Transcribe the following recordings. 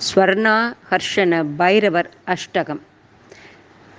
ஸ்வர்ணா ஹர்ஷன பைரவர் அஷ்டகம்.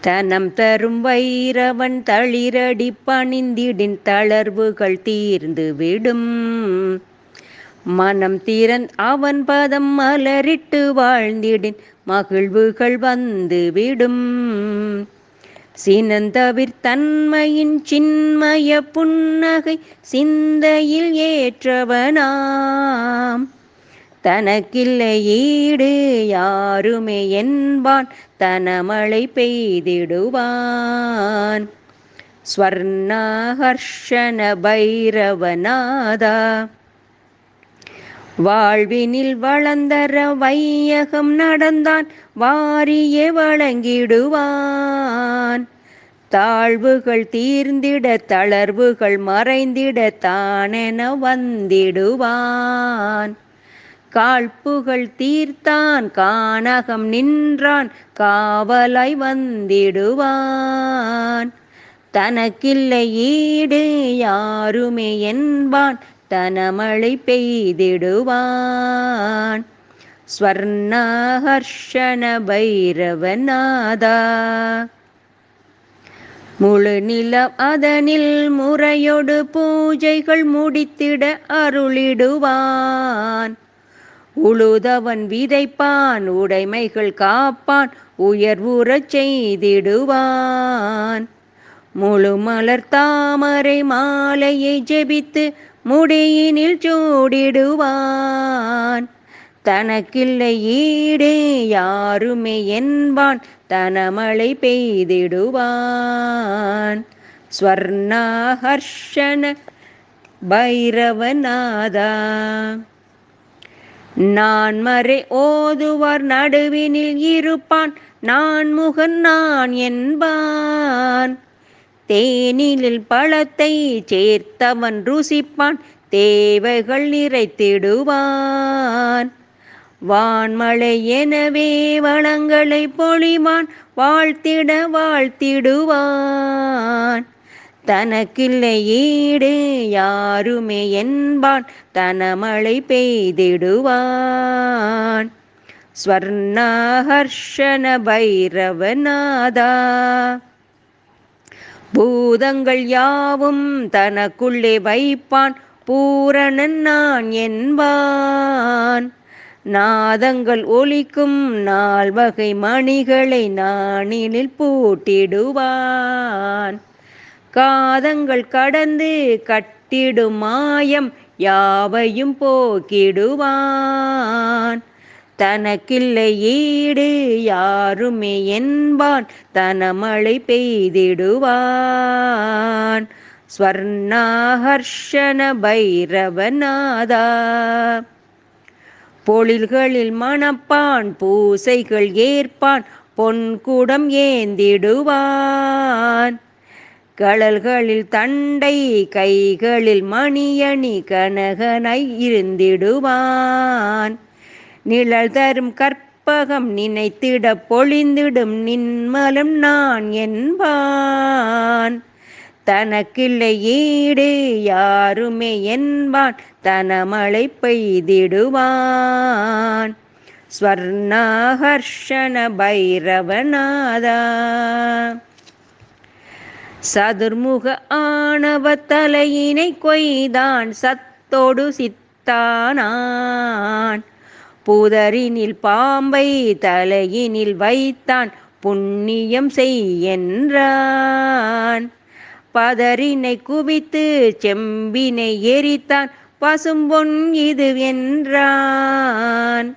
தனம் தரும் வைரவன் தளிரடி பணிந்திடின் தளர்வுகள் தீர்ந்து விடும். மனம் தீரன் அவன் பதம் மலரிட்டு வாழ்ந்திடின் மகிழ்வுகள் வந்து விடும். சினந்தவிர் தன்மையின் சின்மய புன்னகை சிந்தையில் ஏற்றவனாம். தனக்கில்லை ஈடு யாருமே என்பான். தனமழை பெய்திடுவான். ஸ்வர்ணஹர்ஷன பைரவநாதா. வாழ்வினில் வளர்ந்தர வையகம் நடந்தான். வாரியே வழங்கிடுவான். தாழ்வுகள் தீர்ந்திட தளர்வுகள் மறைந்திட தானென வந்திடுவான். காழ்ப்புகள் தீர்த்தான் கானகம் நின்றான் காவலாய் வந்திடுவான். தனக்கில்லை ஈடு யாருமே என்பான் தனமழை பெய்திடுவான். ஸ்வர்ணஹர்ஷன பைரவநாதா. முழு நிலம் அதனில் முறையொடு பூஜைகள் முடித்திட அருளிடுவான். உழுதவன் விதைப்பான் உடைமைகள் காப்பான் உயர்வுறச் செய்திடுவான். முழு மலர் தாமரை மாலையை ஜெபித்து முடியினில் சூடிடுவான். தனக்கில்லை ஈடே யாருமே என்பான் தனமழை பெய்திடுவான். ஸ்வர்ணஹர்ஷன பைரவநாதா. நான் மறை ஓதுவார் நடுவினில் இருப்பான். நான் முகன் நான் என்பான். தேனிலில் பழத்தை சேர்த்தவன் ருசிப்பான். தேவைகள் நிறைத்திடுவான். வான்மழை எனவே வளங்களை பொழிவான். வாழ்த்திட வாழ்த்திடுவான். தனக்கில்லை ஈடு யாருமே என்பான். தனமழை பெய்திடுவான். ஸ்வர்ணாஹர்ஷன பைரவநாதா. பூதங்கள் யாவும் தனக்குள்ளே வைப்பான். பூரணன் நான் என்பான். நாதங்கள் ஒலிக்கும் நால்வகை மணிகளை நானினில் பூட்டிடுவான். காதங்கள் கடந்து கட்டிடும் மாயம் யாவையும் போக்கிடுவான். தனக்கில்லை ஈடு யாருமே என்பான். தனமழை பெய்திடுவான். ஸ்வர்ணஹர்ஷன பைரவநாதா. பொழில்களில் மணப்பான் பூசைகள் ஏற்பான் பொன்குடம் ஏந்திடுவான். கழல்களில் தண்டை கைகளில் மணியணி கனகனை இருந்திடுவான். நிழல் தரும் கற்பகம் நினைத்திட பொழிந்திடும் நின்மலம் நான் என்பான். தனக்கில்லை ஈடு யாருமே என்பான். தனமழை பெய்திடுவான். ஸ்வர்ணஹர்ஷன பைரவநாதா. சதுர்முக ஆணவ தலையினை கொய்தான் சத்தோடு சித்தானான். புதரினில் பாம்பை தலையினில் வைத்தான் புண்ணியம் செய்யென்றான். பதரினை குவித்து செம்பினை எரித்தான் பசும்பொன் இது என்றான்.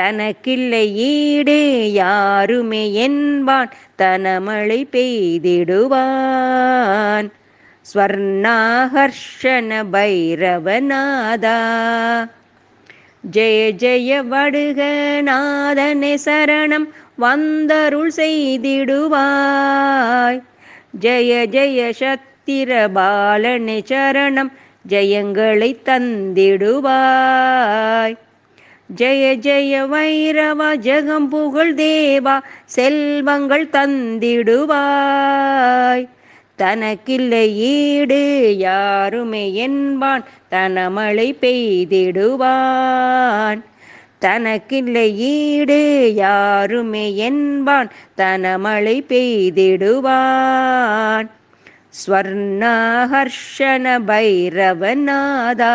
தனக்கில்லை ஈடு யாருமே என்பான். தனமழை பெய்திடுவான். ஸ்வர்ணஹர்ஷன பைரவநாதா. ஜெய ஜெய வடுகநாதனே சரணம் வந்தருள் செய்திடுவாய். ஜெய ஜெய சத்திர பாலனே சரணம் ஜெயங்களை தந்திடுவாய். ஜெய ஜெய வைரவா ஜெகம் புகழ் தேவா செல்வங்கள் தந்திடுவாய். தனக்கில்லை ஈடு யாருமே என்பான் தனமழை பெய்திடுவான். தனக்கில்லை ஈடு யாருமே என்பான் தனமழை பெய்திடுவான். ஸ்வர்ணஹர்ஷண பைரவநாதா பைரவநாதா